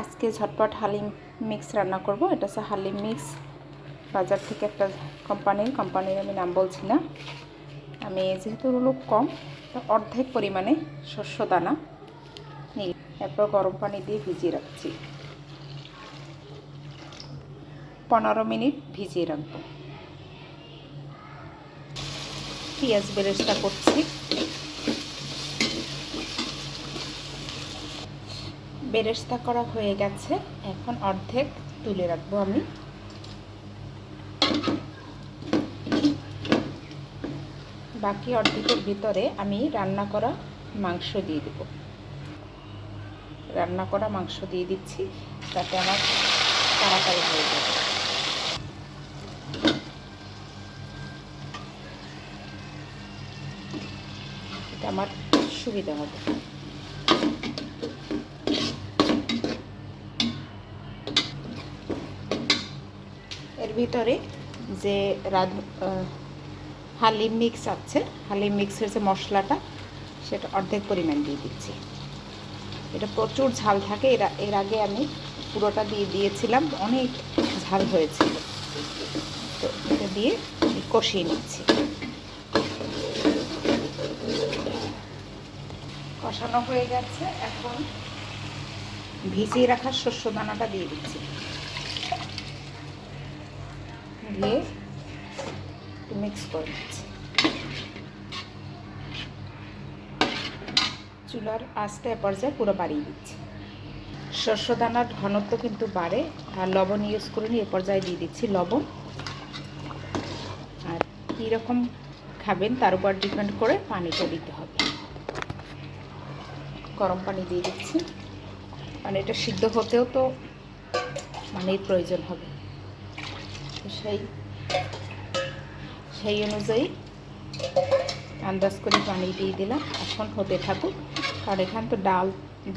আজকে ঝটপট হালিম মিক্স রান্না করব। এটা হচ্ছে হালিম মিক্স। বাজার থেকে একটা কোম্পানির কোম্পানির আমি নাম বলছি না। আমি যেহেতু লোক কম অর্ধেক পরিমাণে শস্য দানা নিই এরপর গরম পানি দিয়ে ভিজিয়ে রাখছি। পনেরো মিনিট ভিজিয়ে রাখব। পেঁয়াজ বেরেস্তা করছি। বেরেস্তা করা হয়ে গেছে। এখন অর্ধেক তুলে রাখব আমি। বাকি অর্ধেকের ভিতরে আমি রান্না করা মাংস দিয়ে দেব। রান্না করা মাংস দিয়ে দিচ্ছি, যাতে আমার তাড়াতাড়ি হয়ে যাবে এটা আমার সুবিধা হবে। এর ভিতরে যে রাধ হালিম মিক্স আছে। হালিম মিক্সের যে মশলাটা, সেটা অর্ধেক পরিমাণ দিয়ে দিচ্ছি। এটা প্রচুর ঝাল থাকে। এর এর আগে আমি পুরোটা দিয়ে দিয়েছিলাম। অনেক ঝাল হয়েছিল। তো এটা দিয়ে কষিয়ে নিচ্ছি। কষানো হয়ে গেছে। এখন ভিজিয়ে রাখা শস্য দানাটা দিয়ে দিচ্ছি। দিয়ে মিক্স করে দিচ্ছি চুলার আস্তে পর্যায়ে পুরো বাড়িয়ে দিচ্ছি। শস্য দানার ঘনত্ব কিন্তু বাড়ে, আর লবণ ইউজ করে নিয়ে এ পর্যায়ে দিয়ে দিচ্ছি লবণ। আর কীরকম খাবেন তার উপর ডিপেন্ড করে পানিটা দিতে হবে। গরম পানি দিয়ে দিচ্ছি। মানে এটা সিদ্ধ হতেও তো পানির প্রয়োজন হবে। সেই সেই অনুযায়ী আন্দাজ করে পানি দিয়ে দিলাম। এখন হতে থাকুক কারণ এখান তো ডাল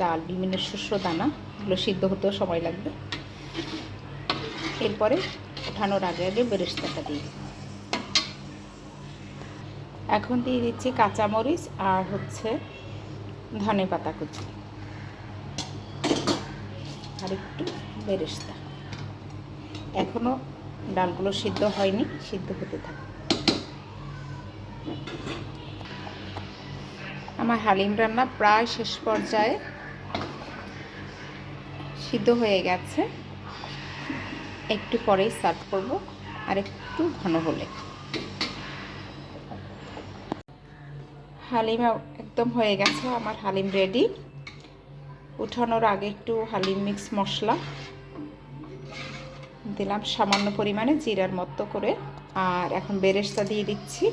ডাল, বিভিন্ন শস্য দানা, এগুলো সিদ্ধ হতেও সময় লাগবে। এরপরে ওঠানোর আগে আগে বেরেস্তাটা দিই এখন দিয়ে দিচ্ছি কাঁচামরিচ আর হচ্ছে ধনে পাতা কুচি। আর একটু বেরেস্তা। এখনও ডালগুলো সিদ্ধ হয়নি, সিদ্ধ হতে থাকে। আমার হালিম রান্না প্রায় শেষ পর্যায়ে সিদ্ধ হয়ে গেছে। একটু পরেই সার্ভ করব, আর একটু ঘন হলে। হালিম একদম হয়ে গেছে, আমার হালিম রেডি। উঠানোর আগে একটু হালিম মিক্স মশলা দিলাম সামান্য পরিমাণে জিরার মতো করে। আর এখন বেরেস্তা দিয়ে দিচ্ছি।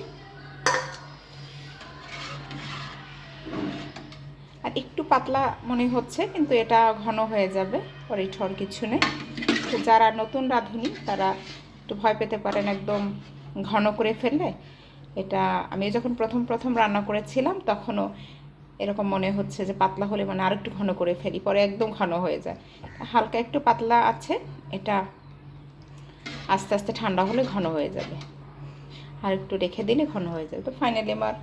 আর একটু পাতলা মনে হচ্ছে, কিন্তু এটা ঘন হয়ে যাবে, পরে ঠর কিছু নেই। তো যারা নতুন রাঁধুনি, তারা একটু ভয় পেতে পারেন একদম ঘন করে ফেললে। এটা আমি যখন প্রথম প্রথম রান্না করেছিলাম, তখনও এরকম মনে হচ্ছে যে পাতলা হলে মানে আর একটু ঘন করে ফেলি, পরে একদম ঘন হয়ে যায়। হালকা একটু পাতলা আছে, এটা আস্তে আস্তে ঠান্ডা হলে ঘন হয়ে যাবে। আর একটু রেখে দিলে ঘন হয়ে যাবে। তো ফাইনালি আমার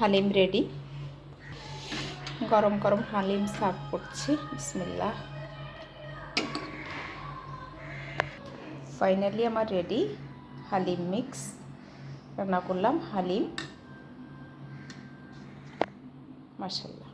হালিম রেডি গরম গরম হালিম সার্ভ করছি। বিসমিল্লা ফাইনালি আমার রেডি হালিম মিক্স রান্না করলাম হালিম। মাসাল্লাহ